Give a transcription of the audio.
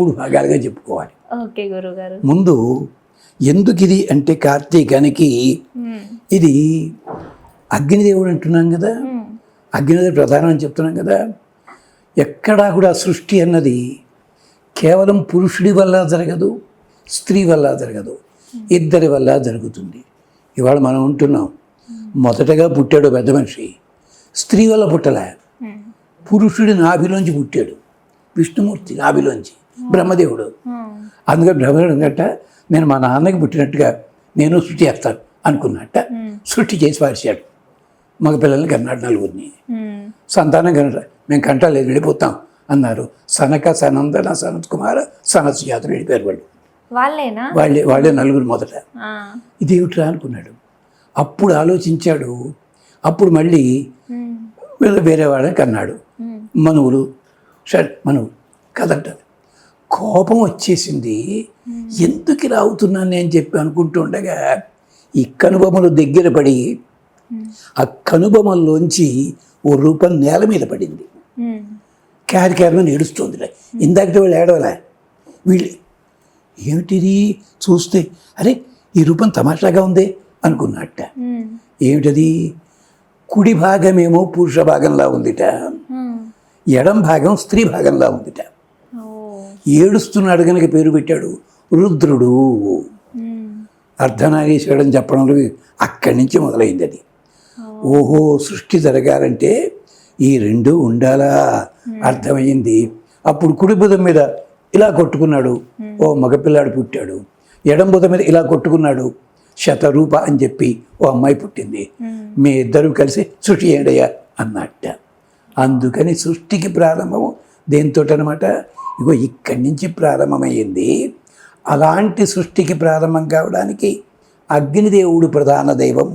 మూడు భాగాలుగా చెప్పుకోవాలి. ఓకే గురుగారు. ముందు ఎందుకు ఇది అంటే కార్తీకానికి. ఇది అగ్నిదేవుడు అంటున్నాం కదా. అగ్నిదేవుడు ప్రధానం అని చెప్తున్నాం కదా. ఎక్కడా కూడా సృష్టి అన్నది కేవలం పురుషుడి వల్ల జరగదు స్త్రీ వల్ల జరగదు ఇద్దరి వల్ల జరుగుతుంది. ఇవాళ మనం ఉంటున్నాం. మొదటగా పుట్టాడు పెద్ద మనిషి స్త్రీ వల్ల పుట్టలే. పురుషుడి నాభిలోంచి పుట్టాడు విష్ణుమూర్తి నాభిలోంచి. బ్రహ్మదేవుడు. అందుకని బ్రహ్మదేవుడు గట్ట నేను మా నాన్నకి పుట్టినట్టుగా నేను సృష్టి చేస్తాను అనుకున్నట్ట. సృష్టి చేసి పారేశాడు మగ పిల్లల్ని కన్నాడు నలుగురిని. సంతానం కనట మేము కంటలేదు వెళ్ళిపోతాం అన్నారు. సనక సనందన సనత్ కుమార సనత్ జాతులు వెళ్ళిపోయారు వాళ్ళు. వాళ్ళేనా? వాళ్ళే వాళ్ళే నలుగురు మొదట. ఆ. ఇదేమిట్రా అనుకున్నాడు. అప్పుడు ఆలోచించాడు. అప్పుడు మళ్ళీ వేరే వాళ్ళని కన్నాడు. మనువులు. సరే మనువు. కదంట కోపం వచ్చేసింది ఎందుకు ఇలా అవుతున్నాను నేను చెప్పి అనుకుంటుండగా ఈ కనుబొమ్మలు దగ్గర పడి. ఆ కనుబొమ్మల్లోంచి ఓ రూపం నేల మీద పడింది. క్యారి క్యారమని ఏడుస్తుంది ఇందాకటి వాళ్ళు ఏడవలే వీళ్ళు ఏమిటిది చూస్తే అరే ఈ రూపం తమాషాగా ఉంది అనుకున్నట్ట. ఏమిటది కుడి భాగమేమో పురుష భాగంలా ఉందిట. ఎడం భాగం స్త్రీ భాగంలా ఉందిట. ఏడుస్తున్నాడు కనుక పేరు పెట్టాడు. రుద్రుడు. మ్మ్. అర్ధనారీశ్వరుడు చెప్పడంలో అక్కడి నుంచి మొదలైంది అది ఓహో సృష్టి జరగాలంటే ఈ రెండు ఉండాలా? అర్థమైంది. అప్పుడు కుడి బుధం మీద ఇలా కొట్టుకున్నాడు. ఓ మగపిల్లాడు పుట్టాడు. ఎడం బుధం మీద ఇలా కొట్టుకున్నాడు. శతరూప అని చెప్పి ఓ అమ్మాయి పుట్టింది. మీ ఇద్దరు కలిసి సృష్టి చేయండియా అన్నట్ట. అందుకని సృష్టికి ప్రారంభము దేంతో అనమాట ఇగో ఇక్కడి నుంచి ప్రారంభమైంది అలాంటి సృష్టికి ప్రారంభం కావడానికి అగ్నిదేవుడు ప్రధాన దైవం.